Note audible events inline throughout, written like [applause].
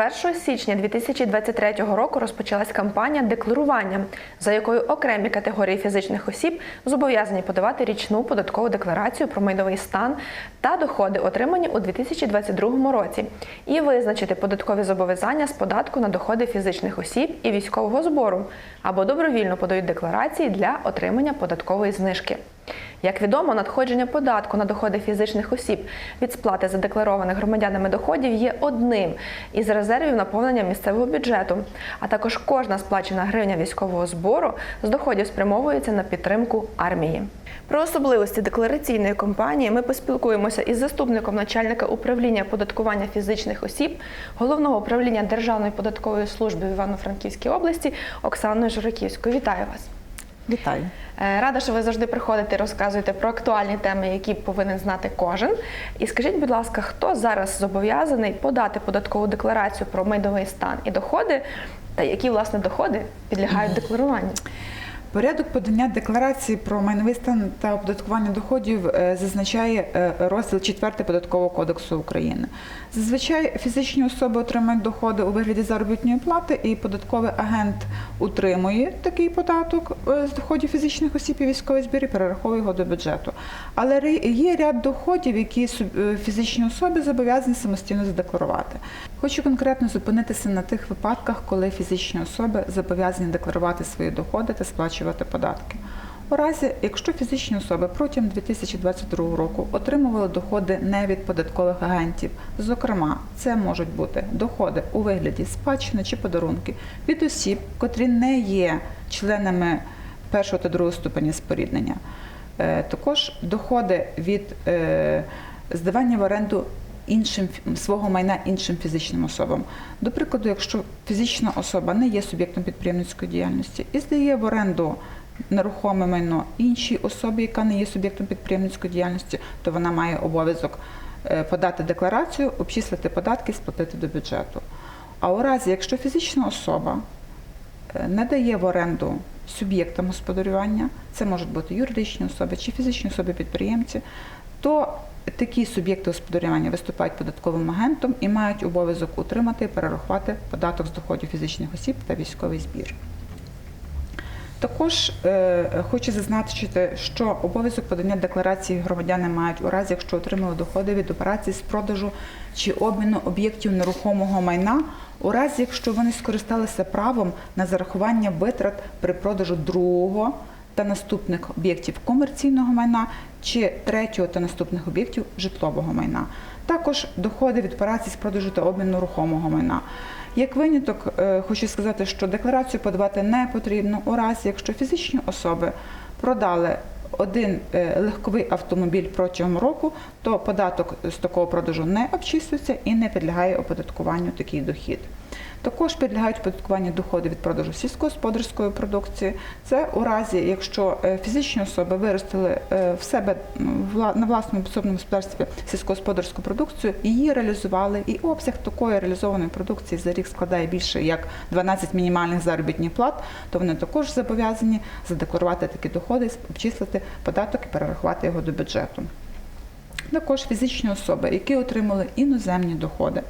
1 січня 2023 року розпочалась кампанія декларування, за якою окремі категорії фізичних осіб зобов'язані подавати річну податкову декларацію про майновий стан та доходи, отримані у 2022 році, і визначити податкові зобов'язання з податку на доходи фізичних осіб і військового збору або добровільно подають декларації для отримання податкової знижки. Як відомо, надходження податку на доходи фізичних осіб від сплати задекларованих громадянами доходів є одним із резервів наповнення місцевого бюджету. А також кожна сплачена гривня військового збору з доходів спрямовується на підтримку армії. Про особливості деклараційної кампанії ми поспілкуємося із заступником начальника управління податкування фізичних осіб головного управління Державної податкової служби в Івано-Франківській області Оксаною Жураківською. Вітаю вас! Вітаю. Е, Рада, що ви завжди приходите і розказуєте про актуальні теми, які повинен знати кожен. І скажіть, будь ласка, хто зараз зобов'язаний подати податкову декларацію про майновий стан і доходи, та які власне доходи підлягають [laughs] декларуванню? Порядок подання декларації про майновий стан та оподаткування доходів е, зазначає е, розділ 4 податкового кодексу України. Зазвичай фізичні особи отримують доходи у вигляді заробітної плати, і податковий агент утримує такий податок е, з доходів фізичних осіб і військовий збір і перераховує його до бюджету. Але є ряд доходів, які фізичні особи зобов'язані самостійно задекларувати. Хочу конкретно зупинитися на тих випадках, коли фізичні особи зобов'язані декларувати свої доходи та сплачувати податки. У разі, якщо фізичні особи протягом 2022 року отримували доходи не від податкових агентів, зокрема, це можуть бути доходи у вигляді спадщини чи подарунки від осіб, котрі не є членами першого та другого ступеня споріднення, Е, також доходи від е, здавання в оренду іншим свого майна іншим фізичним особам. До прикладу, якщо фізична особа не є суб'єктом підприємницької діяльності і здає в оренду нерухоме майно іншій особі, яка не є суб'єктом підприємницької діяльності, то вона має обов'язок е, подати декларацію, обчислити податки, сплатити до бюджету. А у разі, якщо фізична особа е, не дає в оренду суб'єктам господарювання, це можуть бути юридичні особи чи фізичні особи-підприємці, то такі суб'єкти господарювання виступають податковим агентом і мають обов'язок утримати і перерахувати податок з доходів фізичних осіб та військовий збір. Також е, хочу зазначити, що обов'язок подання декларації громадяни мають у разі, якщо отримали доходи від операцій з продажу чи обміну об'єктів нерухомого майна, у разі, якщо вони скористалися правом на зарахування витрат при продажу другого та наступних об'єктів комерційного майна чи третього та наступних об'єктів житлового майна. Також доходи від операцій з продажу та обміну рухомого майна. Як виняток, е, хочу сказати, що декларацію подавати не потрібно у разі, якщо фізичні особи продали один е, легковий автомобіль протягом року, то податок з такого продажу не обчислюється і не підлягає оподаткуванню такий дохід. Також підлягають оподаткуванню доходи від продажу сільськогосподарської продукції. Це у разі, якщо е, фізичні особи виростили е, в себе на власному підсобному господарстві сільськогосподарську продукцію, її реалізували, і обсяг такої реалізованої продукції за рік складає більше як 12 мінімальних заробітних плат, то вони також зобов'язані задекларувати такі доходи, обчислити податок і перерахувати його до бюджету. Також фізичні особи, які отримали іноземні доходи,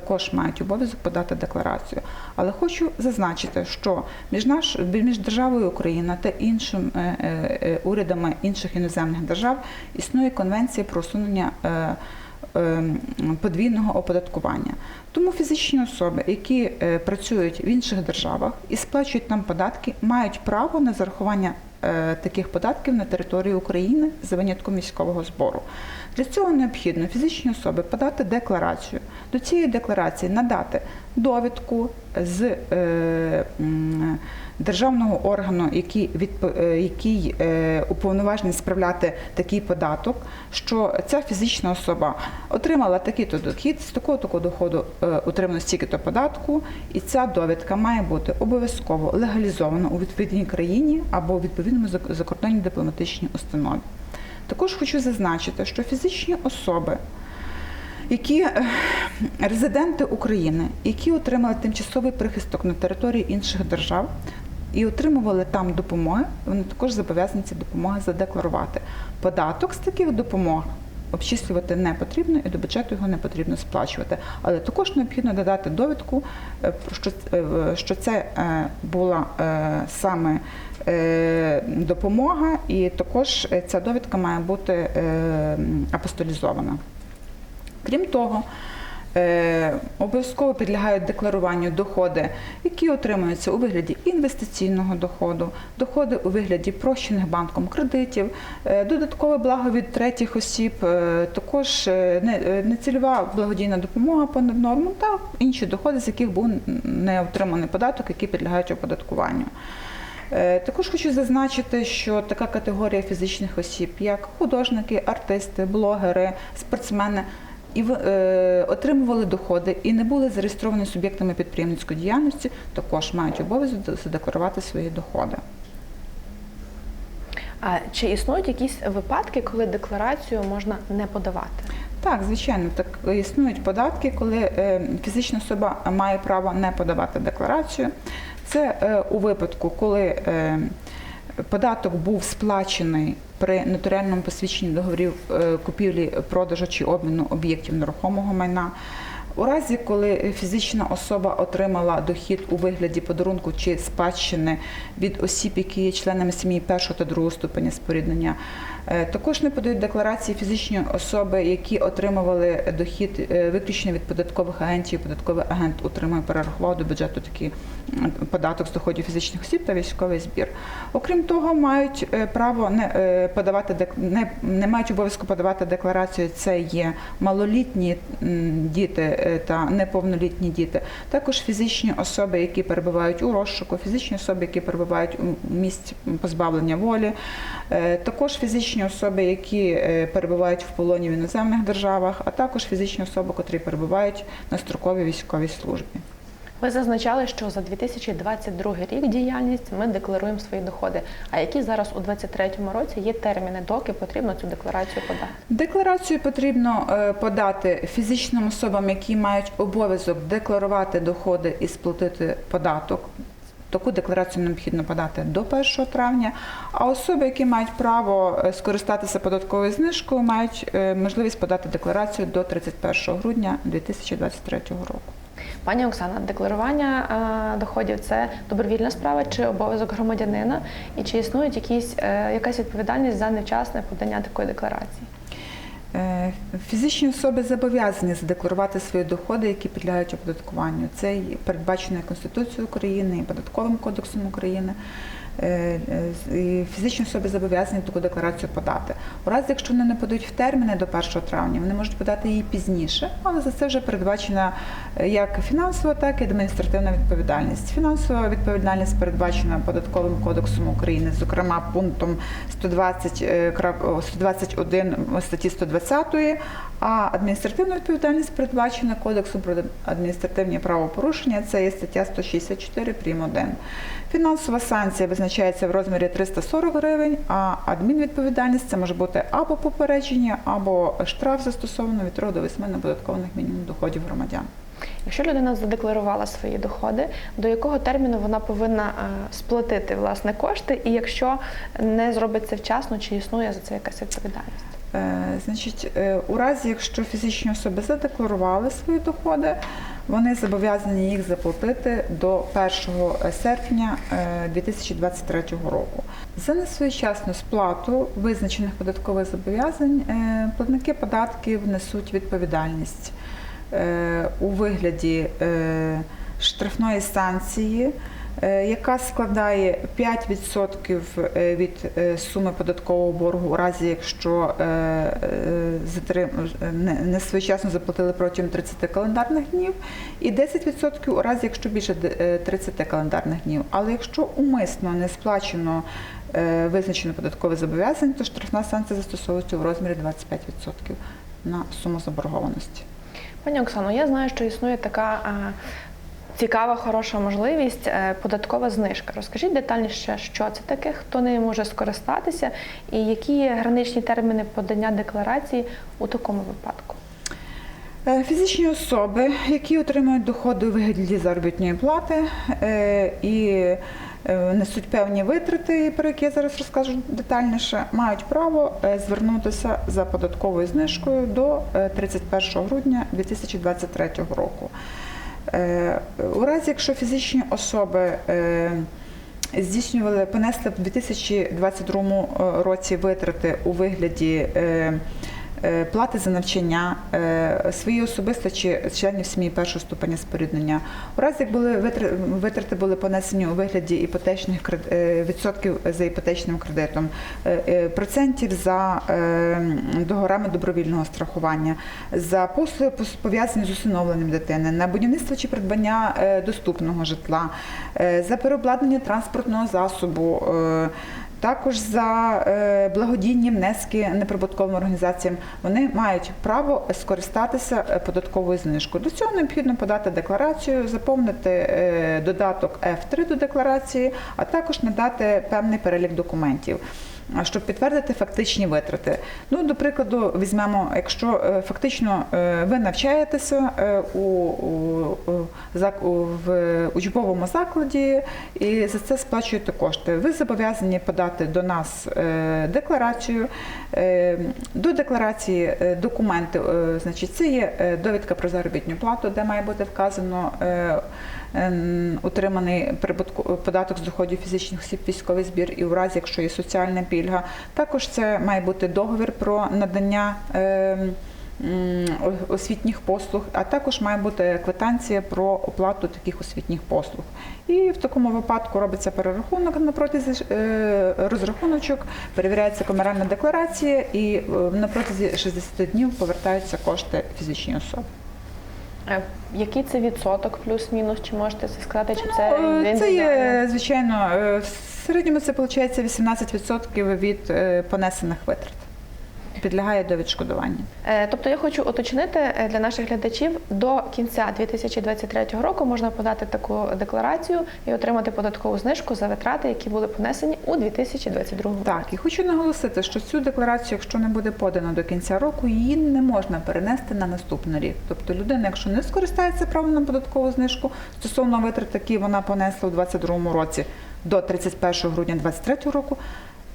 також мають обов'язок подати декларацію. Але хочу зазначити, що між наш між державою Україна та іншим е, е, е, урядами інших іноземних держав існує конвенція про усунення. Подвійного оподаткування. Тому фізичні особи, які працюють в інших державах і сплачують нам податки, мають право на зарахування таких податків на території України за винятком військового збору. Для цього необхідно фізичні особи подати декларацію. До цієї декларації надати довідку з е, державного органу, який, е, який е, уповноважений справляти такий податок, що ця фізична особа отримала такий-то дохід, з такого такого доходу отримано стільки-то податку, і ця довідка має бути обов'язково легалізована у відповідній країні або у відповідному зак- закордонній дипломатичній установі. Також хочу зазначити, що фізичні особи, які е, резиденти України, які отримали тимчасовий прихисток на території інших держав і отримували там допомоги, вони також зобов'язані ці допомоги задекларувати. Податок з таких допомог обчислювати не потрібно і до бюджету його не потрібно сплачувати. Але також необхідно додати довідку, е, що, е, що це е, була саме допомога, і також ця довідка має бути апостолізована. Крім того, обов'язково підлягають декларуванню доходи, які отримуються у вигляді інвестиційного доходу, доходи у вигляді прощених банком кредитів, е, додаткове благо від третіх осіб, е, також е, не- е, нецільова благодійна допомога понад норму та інші доходи, з яких був не отриманий податок, які підлягають оподаткуванню. Е, Також хочу зазначити, що така категорія фізичних осіб, як художники, артисти, блогери, спортсмени, і е, отримували доходи і не були зареєстровані суб'єктами підприємницької діяльності, також мають обов'язок задекларувати свої доходи. А чи існують якісь випадки, коли декларацію можна не подавати? Так, звичайно, так існують податки, коли е, фізична особа має право не подавати декларацію. Це е, у випадку, коли е, податок був сплачений при нотаріальному посвідченні договорів е, купівлі, продажу чи обміну об'єктів нерухомого майна. У разі, коли фізична особа отримала дохід у вигляді подарунку чи спадщини від осіб, які є членами сім'ї першого та другого ступеня споріднення, також не подають декларації фізичні особи, які отримували дохід е, виключно від податкових агентів. Податковий агент отримує перерахував до бюджету такий податок з доходів фізичних осіб та військовий збір. Окрім того, мають е, право не е, подавати не, не мають обов'язку подавати декларацію. Це є малолітні діти е, та неповнолітні діти. Також фізичні особи, які перебувають у розшуку, фізичні особи, які перебувають у місці позбавлення волі. Е, Також фізичні особи, які е, перебувають в полоні в іноземних державах, а також фізичні особи, котрі перебувають на строковій військовій службі. Ви зазначали, що за 2022 рік діяльність ми декларуємо свої доходи. А які зараз у 2023 році є терміни, доки потрібно цю декларацію подати? Декларацію потрібно е, подати фізичним особам, які мають обов'язок декларувати доходи і сплатити податок. Таку декларацію необхідно подати до 1 травня. А особи, які мають право е, скористатися податковою знижкою, мають е, можливість подати декларацію до 31 грудня 2023 року. Пані Оксана, декларування е, доходів це добровільна справа чи обов'язок громадянина? І чи е, якась відповідальність за невчасне подання такої декларації? Е, Фізичні особи зобов'язані задекларувати свої доходи, які підлягають оподаткуванню. Це передбачено Конституцією України, і Податковим кодексом України. Е, е, Фізичні особи зобов'язані таку декларацію подати. У разі, якщо вони не подають в терміни до 1 травня, вони можуть подати її пізніше, але за це вже передбачена е, як фінансова, так і адміністративна відповідальність. Фінансова відповідальність передбачена Податковим кодексом України, зокрема пунктом 120, е, крап- о, 121 статті 120, а адміністративна відповідальність передбачена Кодексом про адміністративні правопорушення. Це є стаття 164 прим. 1. Фінансова санкція визначається в розмірі 340 гривень, а адмінвідповідальність це може бути або попередження, або штраф застосовано від 3 до 8 неподаткованих мінімум доходів громадян. Якщо людина задекларувала свої доходи, до якого терміну вона повинна е, сплатити власне кошти, і якщо не зробить це вчасно, чи існує за це якась відповідальність? Е, Значить, е, у разі, якщо фізичні особи задекларували свої доходи, вони зобов'язані їх заплатити до 1 серпня е, 2023 року. За несвоєчасну сплату визначених податкових зобов'язань е, платники податків несуть відповідальність е, у вигляді е, штрафної санкції е, яка складає 5% е, від е, суми податкового боргу у разі, якщо е, е, не- своєчасно заплатили протягом 30 календарних днів, і 10% у разі, якщо більше е, 30 календарних днів. Але якщо умисно не сплачено е, визначено податкове зобов'язання, то штрафна санкція застосовується у розмірі 25% на суму заборгованості. Пані Оксано, я знаю, що існує така е, цікава, хороша можливість е, податкова знижка. Розкажіть детальніше, що це таке, хто нею може скористатися, і які граничні терміни подання декларації у такому випадку. Е, Фізичні особи, які отримують доходи у вигляді заробітної плати е, і несуть певні витрати, про які я зараз розкажу детальніше, мають право звернутися за податковою знижкою до е, 31 грудня 2023 року. Е, У разі, якщо фізичні особи е, здійснювали, понесли в 2022 році витрати у вигляді е, е, плати за навчання, е, свої особисто чи членів сім'ї першого ступеня споріднення. У разі, як були витр- витрати були понесені у вигляді іпотечних е, відсотків за іпотечним кредитом, е, е, процентів за е, договорами добровільного страхування, за послуги пов'язані з усиновленням дитини, на будівництво чи придбання е, доступного житла, е, за переобладнання транспортного засобу. Також за е, благодійні внески неприбутковим організаціям вони мають право скористатися е, податковою знижкою. До цього необхідно подати декларацію, заповнити е, додаток F3 до декларації, а також надати певний перелік документів. Щоб підтвердити фактичні витрати. Ну, до прикладу, візьмемо, якщо е, фактично е, ви навчаєтеся е, у, у, у, в учбовому закладі і за це сплачуєте кошти. Ви зобов'язані подати до нас декларацію. До декларації документи, значить, це є довідка про заробітну плату, де має бути вказано. Е, Утриманий прибутку- податок з доходів фізичних осіб, військовий збір і в разі, якщо є соціальна пільга. Також це має бути договір про надання о- освітніх послуг, а також має бути квитанція про оплату таких освітніх послуг. І в такому випадку робиться перерахунок на протязі е, розрахуночок, перевіряється комеральна декларація і е, на протязі 60 днів повертаються кошти фізичній особі. Е, Який це відсоток, плюс-мінус? Чи можете це сказати? Чи це ну, Це є, звичайно, е, в середньому це виходить 18% від е, понесених витрат. Підлягає до відшкодування. Е, Тобто я хочу уточнити е, для наших глядачів, до кінця 2023 року можна подати таку декларацію і отримати податкову знижку за витрати, які були понесені у 2022 році. Так, і хочу наголосити, що цю декларацію, якщо не буде подано до кінця року, її не можна перенести на наступний рік. Тобто людина, якщо не скористається правом на податкову знижку стосовно витрат, які вона понесла у 2022 році до 31 грудня 2023 року,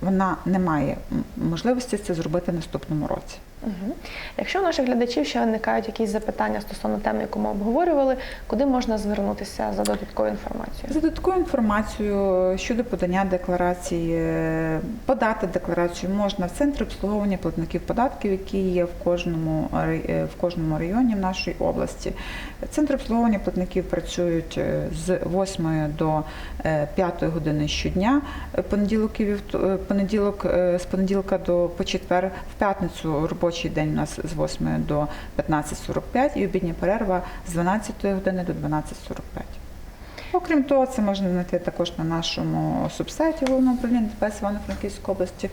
вона не має можливості це зробити наступному році. Угу. Якщо у наших глядачів ще виникають якісь запитання стосовно теми, яку ми обговорювали, куди можна звернутися за додатковою інформацією? За додаткову інформацію щодо подання декларації, е, подати декларацію можна в центрі обслуговування платників податків, які є в кожному е, в кожному районі в нашій області. Центри обслуговування платників працюють е, з 8 до 5 години щодня, понеділок і понеділок з понеділка до по четвер, в п'ятницю робочий день у нас з 8 до 15.45 і обідня перерва з 12 години до 12.45. Окрім того, це можна знайти також на нашому субсайті головного управління ДПС Івано-Франківської області.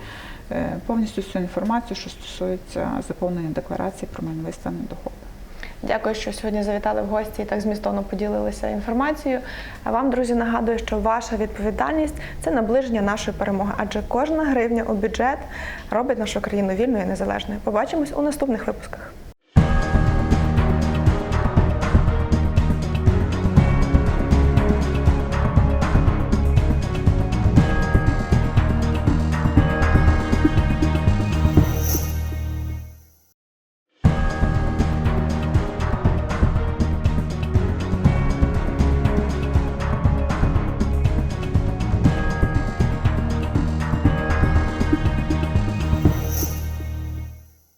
Е, Повністю всю інформацію, що стосується заповнення декларації про майновий стан і доходи. Дякую, що сьогодні завітали в гості і так змістовно поділилися інформацією. А вам, друзі, нагадую, що ваша відповідальність це наближення нашої перемоги, адже кожна гривня у бюджет робить нашу країну вільною і незалежною. Побачимось у наступних випусках.